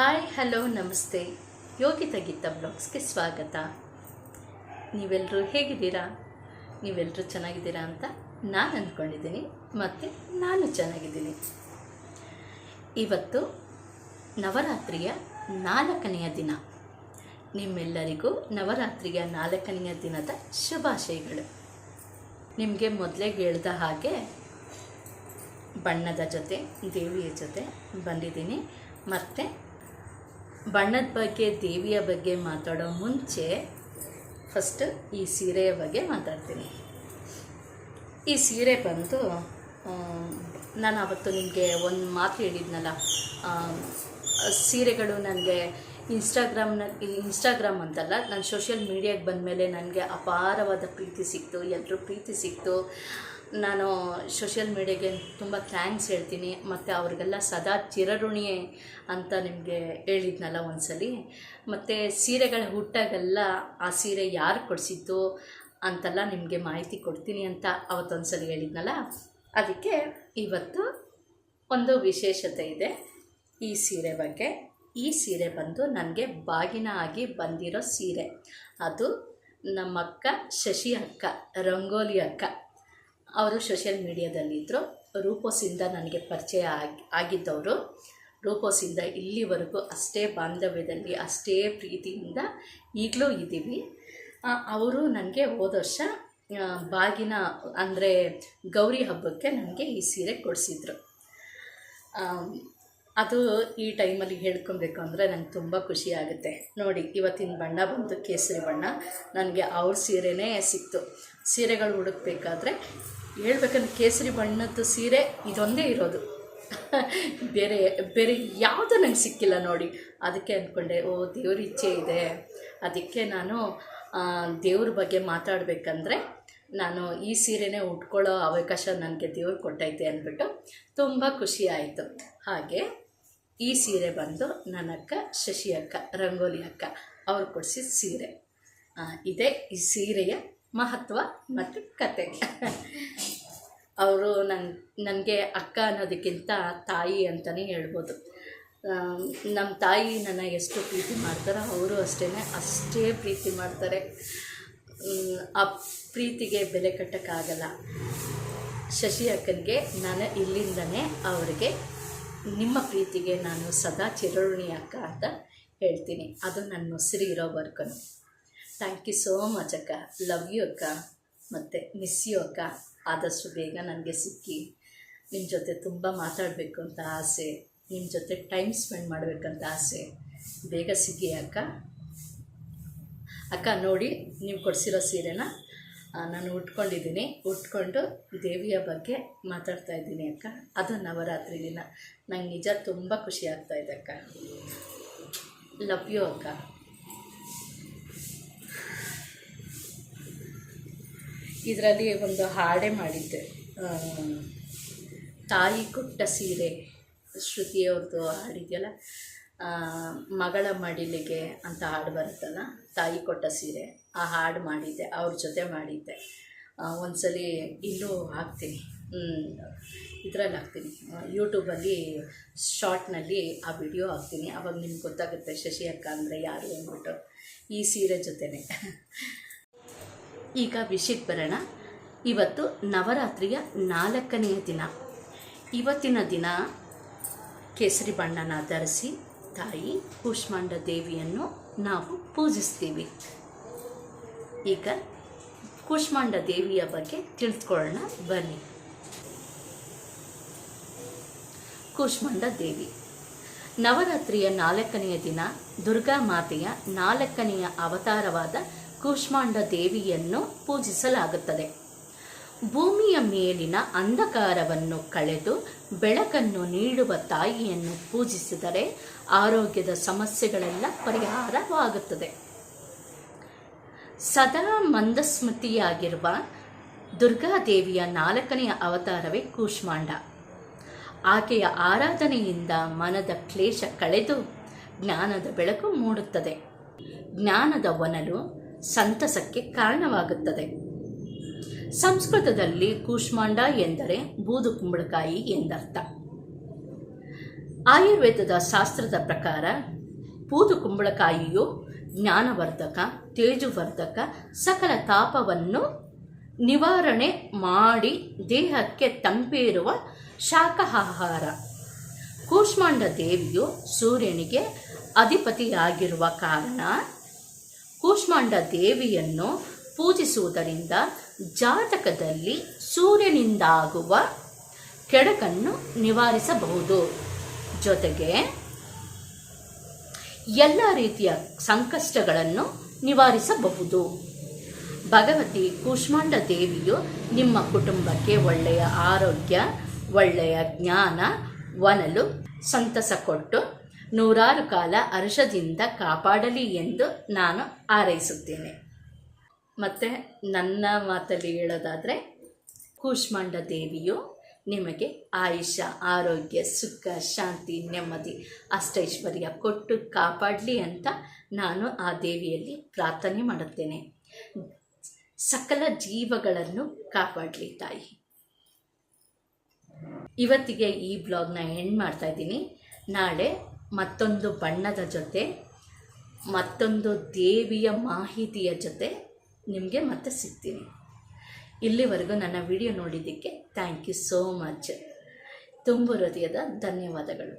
Hi, hello, ನಮಸ್ತೆ. ಯೋಗಿತ ಗೀತಾ ಬ್ಲಾಗ್ಸ್ಗೆ ಸ್ವಾಗತ. ನೀವೆಲ್ಲರೂ ಹೇಗಿದ್ದೀರಾ? ನೀವೆಲ್ಲರೂ ಚೆನ್ನಾಗಿದ್ದೀರಾ ಅಂತ ನಾನು ಅಂದ್ಕೊಂಡಿದ್ದೀನಿ, ಮತ್ತು ನಾನು ಚೆನ್ನಾಗಿದ್ದೀನಿ. ಇವತ್ತು ನವರಾತ್ರಿಯ ನಾಲ್ಕನೆಯ ದಿನ. ನಿಮ್ಮೆಲ್ಲರಿಗೂ ನವರಾತ್ರಿಯ ನಾಲ್ಕನೆಯ ದಿನದ ಶುಭಾಶಯಗಳು. ನಿಮಗೆ ಮೊದಲೇ ಹೇಳ್ದ ಹಾಗೆ ಬಣ್ಣದ ಜೊತೆ, ದೇವಿಯ ಜೊತೆ ಬಂದಿದ್ದೀನಿ. ಮತ್ತು ಬಣ್ಣದ ಬಗ್ಗೆ, ದೇವಿಯ ಬಗ್ಗೆ ಮಾತಾಡೋ ಮುಂಚೆ ಫಸ್ಟ್ ಈ ಸೀರೆಯ ಬಗ್ಗೆ ಮಾತಾಡ್ತೀನಿ. ಈ ಸೀರೆ ಬಂದು ನಾನು ಅವತ್ತು ನಿಮಗೆ ಒಂದು ಮಾತು ಹೇಳಿದ್ನಲ್ಲ ಸೀರೆಗಳು ನನಗೆ ಇನ್ಸ್ಟಾಗ್ರಾಮ್ನ ಇನ್ಸ್ಟಾಗ್ರಾಮ್ ಅಂತಲ್ಲ, ನಾನು ಸೋಷಿಯಲ್ ಮೀಡಿಯಾಗೆ ಬಂದಮೇಲೆ ನನಗೆ ಅಪಾರವಾದ ಪ್ರೀತಿ ಸಿಕ್ತು ಎಲ್ಲರೂ ಪ್ರೀತಿ ಸಿಕ್ತು. ನಾನು ಸೋಷಿಯಲ್ ಮೀಡಿಯಾಗೆ ತುಂಬ ಥ್ಯಾಂಕ್ಸ್ ಹೇಳ್ತೀನಿ. ಮತ್ತು ಅವ್ರಿಗೆಲ್ಲ ಸದಾ ಚಿರಋಣಿ ಅಂತ ನಿಮಗೆ ಹೇಳಿದ್ನಲ್ಲ ಒಂದ್ಸಲಿ. ಮತ್ತು ಸೀರೆಗಳ ಹುಟ್ಟಾಗೆಲ್ಲ ಆ ಸೀರೆ ಯಾರು ಕೊಡಿಸಿದ್ದು ಅಂತೆಲ್ಲ ನಿಮಗೆ ಮಾಹಿತಿ ಕೊಡ್ತೀನಿ ಅಂತ ಅವತ್ತೊಂದ್ಸಲಿ ಹೇಳಿದ್ನಲ್ಲ. ಅದಕ್ಕೆ ಇವತ್ತು ಒಂದು ವಿಶೇಷತೆ ಇದೆ. ಈ ಸೀರೆ ಬಗ್ಗೆ. ಈ ಸೀರೆ ಬಂದು ನನಗೆ ಬಾಗಿನ ಆಗಿ ಬಂದಿರೋ ಸೀರೆ. ಅದು ನಮ್ಮ ಅಕ್ಕ ಶಶಿ ಅಕ್ಕ, ರಂಗೋಲಿ ಅಕ್ಕ. ಅವರು ಸೋಷಿಯಲ್ ಮೀಡಿಯಾದಲ್ಲಿದ್ದರು ರೂಪೋಸಿಂದ ನನಗೆ ಪರಿಚಯ ಆಗಿ, ಆಗಿದ್ದವರು. ರೂಪೋಸಿಂದ ಇಲ್ಲಿವರೆಗೂ ಅಷ್ಟೇ ಬಾಂಧವ್ಯದಲ್ಲಿ, ಅಷ್ಟೇ ಪ್ರೀತಿಯಿಂದ ಈಗಲೂ ಇದ್ದೀವಿ. ಅವರು ನನಗೆ ಹೋದ ವರ್ಷ ಬಾಗಿನ, ಅಂದರೆ ಗೌರಿ ಹಬ್ಬಕ್ಕೆ ನನಗೆ ಈ ಸೀರೆ ಕೊಡಿಸಿದ್ರು. ಅದು ಈ ಟೈಮಲ್ಲಿ ಹೇಳ್ಕೊಬೇಕು ಅಂದರೆ ನಂಗೆ ತುಂಬ ಖುಷಿ ಆಗುತ್ತೆ. ನೋಡಿ, ಇವತ್ತಿನ ಬಣ್ಣ ಬಂತು, ಕೇಸರಿ ಬಣ್ಣ. ನನಗೆ ಅವ್ರ ಸೀರೆನೇ ಸಿಕ್ತು. ಸೀರೆಗಳು ಹುಡುಕ್ಬೇಕಾದ್ರೆ ಹೇಳ್ಬೇಕಂದ್ರೆ ಕೇಸರಿ ಬಣ್ಣದ್ದು ಸೀರೆ ಇದೊಂದೇ ಇರೋದು. ಬೇರೆ ಬೇರೆ ಯಾವುದು ನಂಗೆ ಸಿಕ್ಕಿಲ್ಲ ನೋಡಿ. ಅದಕ್ಕೆ ಅಂದ್ಕೊಂಡೆ ಓ, ದೇವ್ರ ಇಚ್ಛೆ ಇದೆ. ಅದಕ್ಕೆ ನಾನು ದೇವ್ರ ಬಗ್ಗೆ ಮಾತಾಡಬೇಕಂದ್ರೆ ನಾನು ಈ ಸೀರೆನೇ ಉಟ್ಕೊಳ್ಳೋ ಅವಕಾಶ ನನಗೆ ದೇವ್ರು ಕೊಟ್ಟೈತೆ ಅಂದ್ಬಿಟ್ಟು ತುಂಬ ಖುಷಿ ಆಯಿತು. ಹಾಗೆ ಈ ಸೀರೆ ಬಂದು ನನ್ನ ಅಕ್ಕ ಶಶಿ ಅಕ್ಕ, ರಂಗೋಲಿ ಅಕ್ಕ ಅವ್ರು ಕೊಡಿಸಿದ ಸೀರೆ. ಇದೇ ಈ ಸೀರೆಯ ಮಹತ್ವ ಮತ್ತು ಕತೆ. ಅವರು ನನ್ನ ನನಗೆ ಅಕ್ಕ ಅನ್ನೋದಕ್ಕಿಂತ ತಾಯಿ ಅಂತಲೇ ಹೇಳ್ಬೋದು. ನಮ್ಮ ತಾಯಿ ನನ್ನ ಎಷ್ಟು ಪ್ರೀತಿ ಮಾಡ್ತಾರೋ ಅವರು ಅಷ್ಟೇ ಅಷ್ಟೇ ಪ್ರೀತಿ ಮಾಡ್ತಾರೆ. ಆ ಪ್ರೀತಿಗೆ ಬೆಲೆ ಕಟ್ಟೋಕ್ಕಾಗಲ್ಲ. ಶಶಿ ಅಕ್ಕನಿಗೆ ನಾನು ಇಲ್ಲಿಂದನೇ ಅವರಿಗೆ ನಿಮ್ಮ ಪ್ರೀತಿಗೆ ನಾನು ಸದಾ ಚಿರಋಣಿ ಅಕ್ಕ ಅಂತ ಹೇಳ್ತೀನಿ. ಅದು ನನ್ನ ಉಸಿರು ಇರೋವರೆಗೂ ಥ್ಯಾಂಕ್ ಯು ಸೋ ಮಚ್ ಅಕ್ಕ. ಲವ್ ಯು ಅಕ್ಕ. ಮತ್ತು ಮಿಸ್ ಯು ಅಕ್ಕ. ಆದಷ್ಟು ಬೇಗ ನನಗೆ ಸಿಕ್ಕಿ. ನಿಮ್ಮ ಜೊತೆ ತುಂಬ ಮಾತಾಡಬೇಕು ಅಂತ ಆಸೆ. ನಿಮ್ಮ ಜೊತೆ ಟೈಮ್ ಸ್ಪೆಂಡ್ ಮಾಡಬೇಕಂತ ಆಸೆ. ಬೇಗ ಸಿಗಿ ಅಕ್ಕ. ಅಕ್ಕ, ನೋಡಿ, ನೀವು ಕೊಡಿಸಿರೋ ಸೀರೆನ ನಾನು ಉಟ್ಕೊಂಡಿದ್ದೀನಿ. ಉಟ್ಕೊಂಡು ದೇವಿಯ ಬಗ್ಗೆ ಮಾತಾಡ್ತಾ ಇದ್ದೀನಿ, ಅಕ್ಕ. ಅದು ನವರಾತ್ರಿ ದಿನ. ನಂಗೆ ನಿಜ ತುಂಬ ಖುಷಿ ಆಗ್ತಾಯಿದೆ ಅಕ್ಕ. ಲವ್ ಯು ಅಕ್ಕ. ಇದರಲ್ಲಿ ಒಂದು ಹಾಡೇ ಮಾಡಿದ್ದೆ. ತಾಯಿ ಕೊಟ್ಟ ಸೀರೆ ಶ್ರುತಿಯವ್ರದ್ದು ಹಾಡಿದೆಯಲ್ಲ? ಮಗಳ ಮಡಿಲಿಗೆ ಅಂತ ಹಾಡು ಬರುತ್ತಲ್ಲ ತಾಯಿ ಕೊಟ್ಟ ಸೀರೆ ಆ ಹಾಡು ಮಾಡಿದ್ದೆ, ಅವ್ರ ಜೊತೆ ಮಾಡಿದ್ದೆ. ಒಂದ್ಸಲಿ ಇಲ್ಲೂ ಹಾಕ್ತೀನಿ. ಇದರಲ್ಲಿ ಹಾಕ್ತೀನಿ. ಯೂಟ್ಯೂಬಲ್ಲಿ ಶಾರ್ಟ್ನಲ್ಲಿ ಆ ವಿಡಿಯೋ ಹಾಕ್ತೀನಿ. ಅವಾಗ ನಿಮ್ಗೆ ಗೊತ್ತಾಗುತ್ತೆ ಶಶಿ ಅಕ್ಕ ಅಂದರೆ ಯಾರು ಅಂದ್ಬಿಟ್ಟು ಈ ಸೀರೆ ಜೊತೆನೆ. ಈಗ ವಿಷಯಕ್ಕೆ ಬರೋಣ ಇವತ್ತು ನವರಾತ್ರಿಯ ನಾಲ್ಕನೆಯ ದಿನ. ಇವತ್ತಿನ ದಿನ ಕೇಸರಿ ಬಣ್ಣನ ಧರಿಸಿ ತಾಯಿ ಕೂಷ್ಮಾಂಡ ದೇವಿಯನ್ನು ನಾವು ಪೂಜಿಸ್ತೀವಿ. ಈಗ ಕೂಷ್ಮಾಂಡ ದೇವಿಯ ಬಗ್ಗೆ ತಿಳಿದುಕೊಳ್ಳೋಣ ಬನ್ನಿ. ಕೂಷ್ಮಾಂಡ ದೇವಿ. ನವರಾತ್ರಿಯ ನಾಲ್ಕನೆಯ ದಿನ ದುರ್ಗಾ ಮಾತೆಯ ನಾಲ್ಕನೆಯ ಅವತಾರವಾದ ಕೂಷ್ಮಾಂಡ ದೇವಿಯನ್ನು ಪೂಜಿಸಲಾಗುತ್ತದೆ. ಭೂಮಿಯ ಮೇಲಿನ ಅಂಧಕಾರವನ್ನು ಕಳೆದು ಬೆಳಕನ್ನು ನೀಡುವ ತಾಯಿಯನ್ನು ಪೂಜಿಸಿದರೆ ಆರೋಗ್ಯದ ಸಮಸ್ಯೆಗಳೆಲ್ಲ ಪರಿಹಾರವಾಗುತ್ತದೆ. ಸದಾ ಮಂದಸ್ಮೃತಿಯಾಗಿರುವ ದುರ್ಗಾದೇವಿಯ ನಾಲ್ಕನೆಯ ಅವತಾರವೇ ಕೂಷ್ಮಾಂಡ. ಆಕೆಯ ಆರಾಧನೆಯಿಂದ ಮನದ ಕ್ಲೇಶ ಕಳೆದು ಜ್ಞಾನದ ಬೆಳಕು ಮೂಡುತ್ತದೆ. ಜ್ಞಾನದ ಒನಲು ಸಂತಸಕ್ಕೆ ಕಾರಣವಾಗುತ್ತದೆ. ಸಂಸ್ಕೃತದಲ್ಲಿ ಕೂಷ್ಮಾಂಡ ಎಂದರೆ ಬೂದು ಕುಂಬಳಕಾಯಿ ಎಂದರ್ಥ. ಆಯುರ್ವೇದದ ಶಾಸ್ತ್ರದ ಪ್ರಕಾರ ಬೂದು ಕುಂಬಳಕಾಯಿಯು ಜ್ಞಾನವರ್ಧಕ, ತೇಜುವರ್ಧಕ, ಸಕಲ ತಾಪವನ್ನು ನಿವಾರಣೆ ಮಾಡಿ ದೇಹಕ್ಕೆ ತಂಪಿರುವ ಶಾಖಾಹಾರ. ಕೂಷ್ಮಾಂಡ ದೇವಿಯು ಸೂರ್ಯನಿಗೆ ಅಧಿಪತಿಯಾಗಿರುವ ಕಾರಣ ಕೂಷ್ಮಾಂಡ ದೇವಿಯನ್ನು ಪೂಜಿಸುವುದರಿಂದ ಜಾತಕದಲ್ಲಿ ಸೂರ್ಯನಿಂದಾಗುವ ಕೆಡಕನ್ನು ನಿವಾರಿಸಬಹುದು. ಜೊತೆಗೆ ಎಲ್ಲ ರೀತಿಯ ಸಂಕಷ್ಟಗಳನ್ನು ನಿವಾರಿಸಬಹುದು. ಭಗವತಿ ಕೂಷ್ಮಾಂಡ ದೇವಿಯು ನಿಮ್ಮ ಕುಟುಂಬಕ್ಕೆ ಒಳ್ಳೆಯ ಆರೋಗ್ಯ, ಒಳ್ಳೆಯ ಜ್ಞಾನ, ಒನಲು, ಸಂತಸ ಕೊಟ್ಟು ನೂರಾರು ಕಾಲ ಹರ್ಷದಿಂದ ಕಾಪಾಡಲಿ ಎಂದು ನಾನು ಹಾರೈಸುತ್ತೇನೆ. ಮತ್ತು ನನ್ನ ಮಾತಲ್ಲಿ ಹೇಳೋದಾದರೆ, ಕೂಷ್ಮಾಂಡ ದೇವಿಯು ನಿಮಗೆ ಆಯುಷ್ಯ ಆರೋಗ್ಯ, ಸುಖ, ಶಾಂತಿ, ನೆಮ್ಮದಿ, ಅಷ್ಟೈಶ್ವರ್ಯ ಕೊಟ್ಟು ಕಾಪಾಡಲಿ ಅಂತ ನಾನು ಆ ದೇವಿಯಲ್ಲಿ ಪ್ರಾರ್ಥನೆ ಮಾಡುತ್ತೇನೆ. ಸಕಲ ಜೀವಗಳನ್ನು ಕಾಪಾಡಲಿ ತಾಯಿ. ಇವತ್ತಿಗೆ ಈ ಬ್ಲಾಗ್ನ ಎಂಡ್ ಮಾಡ್ತಾ ಇದ್ದೀನಿ. ನಾಳೆ ಮತ್ತೊಂದು ಬಣ್ಣದ ಜೊತೆ, ಮತ್ತೊಂದು ದೇವಿಯ ಮಾಹಿತಿಯ ಜೊತೆ ನಿಮಗೆ ಮತ್ತೆ ಸಿಗ್ತೀನಿ. ಇಲ್ಲಿವರೆಗೂ ನನ್ನ ವಿಡಿಯೋ ನೋಡಿದ್ದಕ್ಕೆ ಥ್ಯಾಂಕ್ ಯು ಸೋ ಮಚ್ ತುಂಬು ಹೃದಯದ ಧನ್ಯವಾದಗಳು.